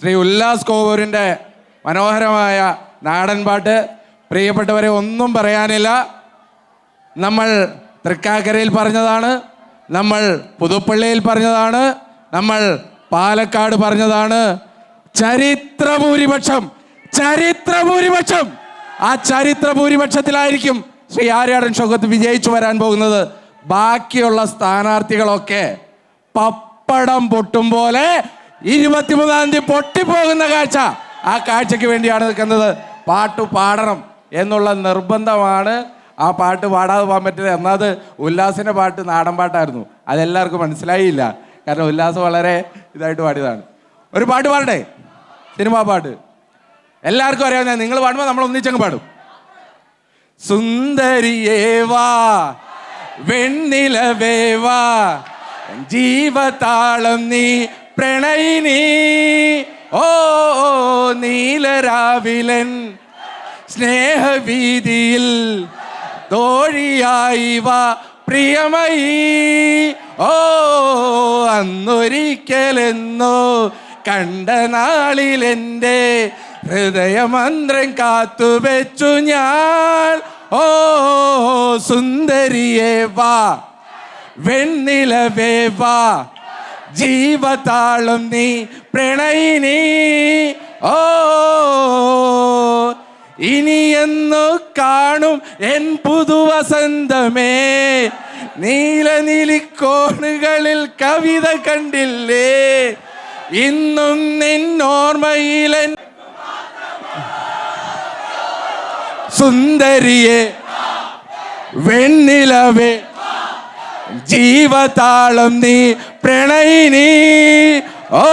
ശ്രീ ഉല്ലാസ് കോവൂരിന്റെ മനോഹരമായ നാടൻ പാട്ട്. പ്രിയപ്പെട്ടവരെ ഒന്നും പറയാനില്ല. നമ്മൾ തൃക്കാക്കരയിൽ പറഞ്ഞതാണ്. നമ്മൾ പുതുപ്പള്ളിയിൽ പറഞ്ഞതാണ്. നമ്മൾ പാലക്കാട് പറഞ്ഞതാണ്. ചരിത്ര ഭൂരിപക്ഷം ചരിത്ര ഭൂരിപക്ഷം ആ ചരിത്ര ഭൂരിപക്ഷത്തിലായിരിക്കും ശ്രീ ആര്യാടൻ ഷൗക്കത്ത് വിജയിച്ചു വരാൻ പോകുന്നത്. ബാക്കിയുള്ള സ്ഥാനാർത്ഥികളൊക്കെ പപ്പടം പൊട്ടും പോലെ ഇരുപത്തിമൂന്നാം തീയതി പൊട്ടിപ്പോകുന്ന കാഴ്ച. ആ കാഴ്ചയ്ക്ക് വേണ്ടിയാണ് നിൽക്കുന്നത്. പാട്ട് പാടണം എന്നുള്ള നിർബന്ധമാണ് ആ പാട്ട് പാടാതെ പോകാൻ പറ്റില്ല. എന്നാൽ ഉല്ലാസിന്റെ പാട്ട് നാടൻ പാട്ടായിരുന്നു. അതെല്ലാവർക്കും മനസ്സിലായില്ല. കാരണം ഉല്ലാസം വളരെ ഇതായിട്ട് പാടിയതാണ്. ഒരു പാട്ട് പാടട്ടെ? സിനിമാ പാട്ട്. എല്ലാവർക്കും അറിയാവുന്ന നിങ്ങൾ പാടുമ്പോൾ നമ്മൾ ഒന്നിച്ചങ്ങ് പാടും. സുന്ദരിയേവാ വെണ്ണിലവേവാ ജീവതാളം നീ പ്രണയിനി. ഓ നീലരാവിലൻ സ്നേഹവീതിയിൽ തോഴിയായി വാ പ്രിയമയി. ഓ അന്നൊരിക്കലെന്നോ കണ്ട നാളിലെന്റെ ഹൃദയമന്ത്രം കാത്തുവെച്ചു ഞാൻ. ഓ സുന്ദരിയേ വാ വെണ്ണിലവേ വാ. ജീവതാളം നീ പ്രണയിനി. ഓ ഇനി എന്നു കാണും എൻ പുതുവസന്തമേ. നീലനിലിക്കോണുകളിൽ കവിത കണ്ടില്ലേ? ഇന്നും നിന്നോർമ്മയിലൻ സുന്ദരിയെ വെണ്ണിലവേ. ജീവതാളം നീ പ്രണയിനി ഓ